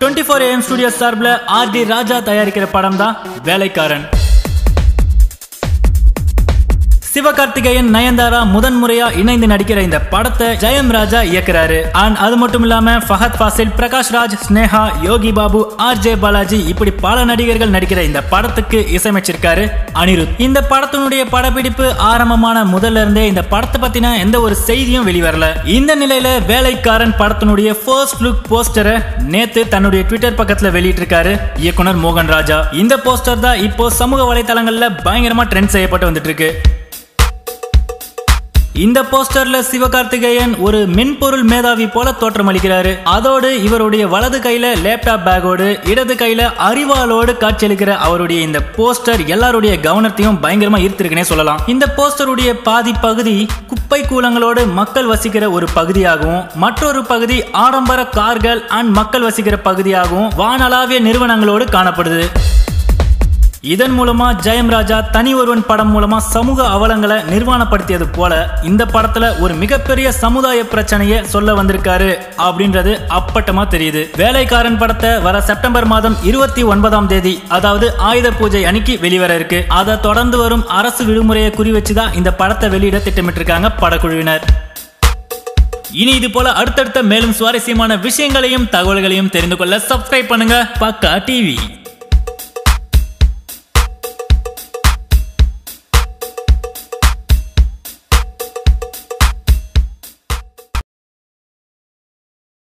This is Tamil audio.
டுவெண்ட்டி ஃபோர் ஏஎம் ஸ்டுடியோ சார்பில் ஆர் டி ராஜா தயாரிக்கிற படம் தான் வேலைக்காரன். சிவகார்த்திகேயன் நயன்தாரா முதன்முறையா இணைந்து நடிக்கிற இந்த படத்தை ஜெயம் ராஜா இயக்குறாரு. அண்ட் அது மட்டும் இல்லாம ஃபஹத் ஃபாசில் பிரகாஷ் ராஜ் ஸ்னேஹா யோகி பாபு ஆர் ஜே பாலாஜி இப்படி பல நடிகர்கள் நடிக்கிற இந்த படத்துக்கு இசையமைச்சிருக்காரு அனிருத். இந்த படத்தினுடைய படப்பிடிப்பு ஆரம்பமான முதல்ல இருந்தே இந்த படத்தை பத்தின எந்த ஒரு செய்தியும் வெளிவரல. இந்த நிலையில வேலைக்காரன் படத்தினுடைய ஃபர்ஸ்ட் லுக் போஸ்டரை நேத்து தன்னுடைய ட்விட்டர் பக்கத்துல வெளியிட்டிருக்காரு இயக்குனர் மோகன் ராஜா. இந்த போஸ்டர் தான் இப்போ சமூக வலைதளங்கள்ல பயங்கரமா ட்ரெண்ட் செய்யப்பட்டு வந்துட்டு இருக்கு. இந்த போஸ்டர்ல சிவகார்த்திகேயன் ஒரு மென்பொருள் மேதாவி போல தோற்றமளிக்கிறாரு. அதோடு இவருடைய வலது கையில லேப்டாப் பேக்கோடு இடது கையில அறிவாளோடு காட்சியளிக்கிற அவருடைய இந்த போஸ்டர் எல்லாருடைய கவனத்தையும் பயங்கரமா ஈர்த்திருக்குனே சொல்லலாம். இந்த போஸ்டருடைய பாதி பகுதி குப்பை கூலங்களோடு மக்கள் வசிக்கிற ஒரு பகுதியாகவும் மற்றொரு பகுதி ஆடம்பர கார்கள் அண்ட் மக்கள் வசிக்கிற பகுதியாகவும் வானளாவிய நிறுவனங்களோடு காணப்படுது. இதன் மூலமா ஜெயம் ராஜா தனி ஒருவன் படம் மூலமா சமூக அவலங்களை நிர்வாணப்படுத்தியது போல இந்த படத்துல ஒரு மிகப்பெரிய சமுதாய பிரச்சனையை சொல்ல வந்திருக்காரு அப்படின்றது அப்பட்டமா தெரியுது. வேலைக்காரன் படத்தை வர செப்டம்பர் மாதம் இருபத்தி ஒன்பதாம் தேதி அதாவது ஆயுத பூஜை அன்னைக்கு வெளிவர இருக்கு. அதை தொடர்ந்து வரும் அரசு விடுமுறையை குறி வச்சுதான் இந்த படத்தை வெளியிட திட்டமிட்டிருக்காங்க படக்குழுவினர். இனி இது போல அடுத்தடுத்த மேலும் சுவாரஸ்யமான விஷயங்களையும் தகவல்களையும் தெரிந்து கொள்ள சப்ஸ்கிரைப் பண்ணுங்க. பக்கா டிவி